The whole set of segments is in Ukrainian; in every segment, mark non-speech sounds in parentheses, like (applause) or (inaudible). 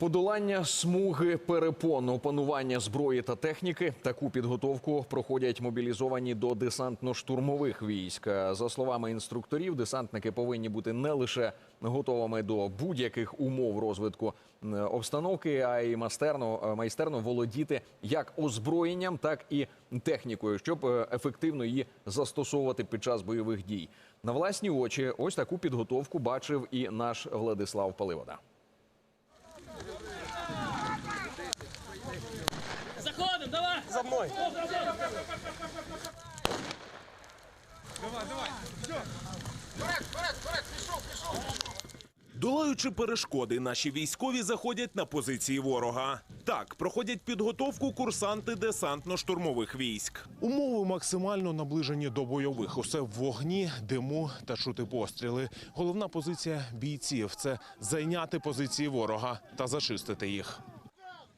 Подолання смуги перепон, опанування зброї та техніки. Таку підготовку проходять мобілізовані до десантно-штурмових військ. За словами інструкторів, десантники повинні бути не лише готовими до будь-яких умов розвитку обстановки, а й майстерно, е, майстерно володіти як озброєнням, так і технікою, щоб е, ефективно її застосовувати під час бойових дій. На власні очі ось таку підготовку бачив і наш Владислав Паливода. Заходим, давай! За мной. Долаючи перешкоди, наші військові заходять на позиції ворога. Так проходять підготовку курсанти десантно-штурмових військ. Умови максимально наближені до бойових. Усе в вогні, диму та чути постріли. Головна позиція бійців це зайняти позиції ворога та зачистити їх.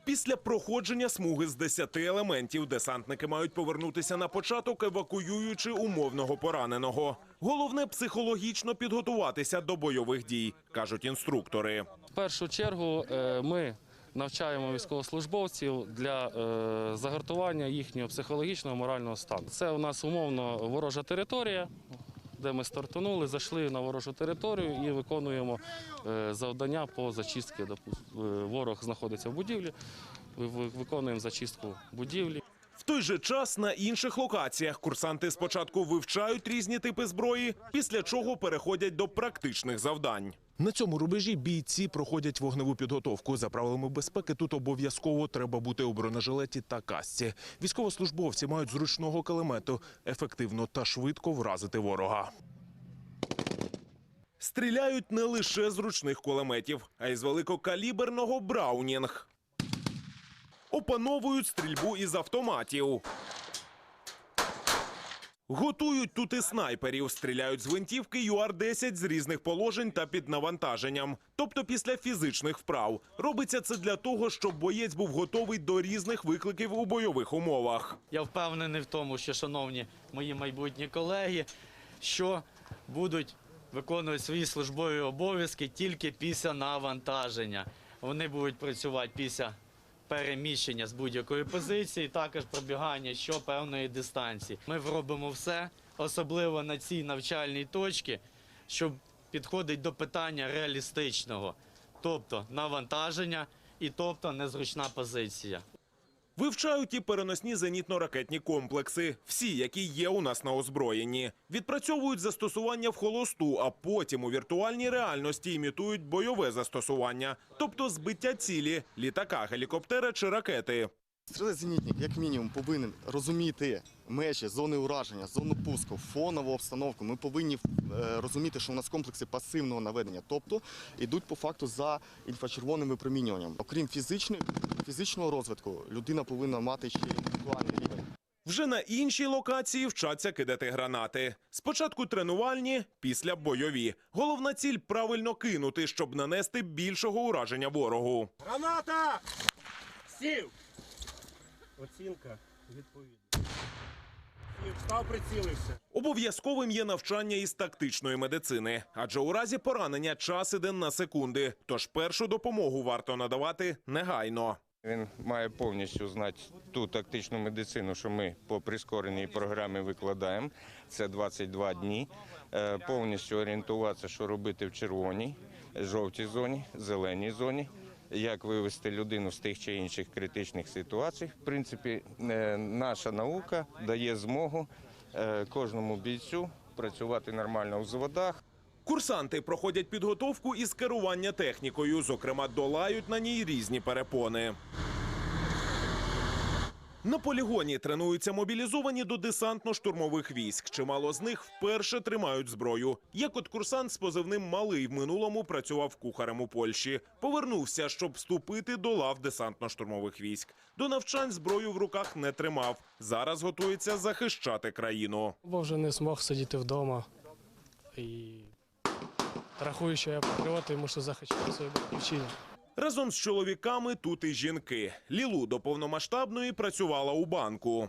Після проходження смуги з 10 елементів десантники мають повернутися на початок, евакуюючи умовного пораненого. Головне психологічно підготуватися до бойових дій, кажуть інструктори. В першу чергу е, ми навчаємо військовослужбовців для е, загартування їхнього психологічного морального стану. Це у нас умовно ворожа територія, де ми стартанули, зайшли на ворожу територію і виконуємо е, завдання по зачистці. Е, Ворог знаходиться в будівлі, ви- ви- виконуємо зачистку будівлі. В той же час на інших локаціях курсанти спочатку вивчають різні типи зброї, після чого переходять до практичних завдань. На цьому рубежі бійці проходять вогневу підготовку. За правилами безпеки тут обов'язково треба бути у бронежилеті та касці. Військовослужбовці мають зручного калемету ефективно та швидко вразити ворога. Стріляють не лише з ручних кулеметів, а й з великокаліберного Браунінг. Опановують стрільбу із автоматів. Готують тут і снайперів, стріляють з гвинтівки ЮАР-10 з різних положень та під навантаженням, тобто після фізичних вправ. Робиться це для того, щоб боєць був готовий до різних викликів у бойових умовах. Я впевнений в тому, що, шановні мої майбутні колеги, що будуть виконувати свої службові обов'язки тільки після навантаження. Вони будуть працювати після переміщення з будь-якої позиції, також пробігання що певної дистанції. Ми робимо все, особливо на цій навчальній точці, щоб підходить до питання реалістичного, тобто навантаження і тобто незручна позиція. Вивчають і переносні зенітно-ракетні комплекси, всі, які є у нас на озброєнні. Відпрацьовують застосування в холосту, а потім у віртуальній реальності імітують бойове застосування, тобто збиття цілі, літака, гелікоптера чи ракети. Стрілець-зенітник, як мінімум, повинен розуміти межі, зони ураження, зону пуску, фонову обстановку. Ми повинні е, розуміти, що у нас комплекси пасивного наведення, тобто йдуть по факту за інфрачервоним випромінюванням. Окрім фізичної, фізичного розвитку, людина повинна мати ще інтелектуальний рівень. Вже на іншій локації вчаться кидати гранати. Спочатку тренувальні, після бойові. Головна ціль правильно кинути, щоб нанести більшого ураження ворогу. Граната! Сів! Оцінка відповідна. Сів, став, прицілився. Обов'язковим є навчання із тактичної медицини, адже у разі поранення час іде на секунди. Тож першу допомогу варто надавати негайно. Він має повністю знати ту тактичну медицину, що ми по прискореній програмі викладаємо. Це 22 дні. Е, Повністю орієнтуватися, що робити в червоній, жовтій зоні, зеленій зоні. Як вивести людину з тих чи інших критичних ситуацій. В принципі, е, наша наука дає змогу е, кожному бійцю працювати нормально у заводах, Курсанти проходять підготовку із керування технікою, зокрема, долають на ній різні перепони. На полігоні тренуються мобілізовані до десантно-штурмових військ. Чимало з них вперше тримають зброю. Як от курсант з позивним малий в минулому працював кухарем у Польщі. Повернувся, щоб вступити до лав десантно-штурмових військ. До навчань зброю в руках не тримав. Зараз готується захищати країну. Бо вже не змог сидіти вдома і рахую, що я патріот і мушу захищати свою батьківщину. Разом з чоловіками тут і жінки. Лілу до повномасштабної працювала у банку.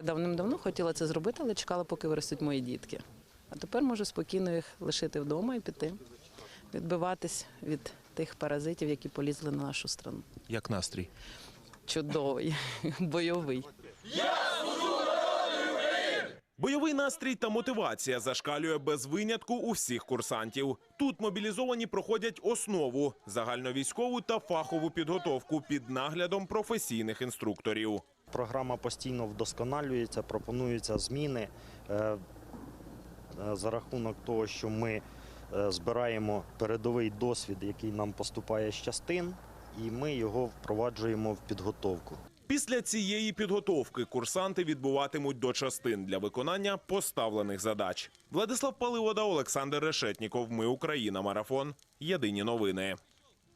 Давним-давно хотіла це зробити, але чекала, поки виростуть мої дітки. А тепер можу спокійно їх лишити вдома і піти відбиватись від тих паразитів, які полізли на нашу страну. Як настрій? Чудовий, (laughs) бойовий. Бойовий настрій та мотивація зашкалює без винятку у всіх курсантів. Тут мобілізовані проходять основу загальновійськову та фахову підготовку під наглядом професійних інструкторів. Програма постійно вдосконалюється, пропонуються зміни е, е, за рахунок того, що ми е, збираємо передовий досвід, який нам поступає з частин, і ми його впроваджуємо в підготовку. Після цієї підготовки курсанти відбуватимуть до частин для виконання поставлених задач. Владислав Паливода, Олександр Решетніков. Ми Україна. Марафон. Єдині новини.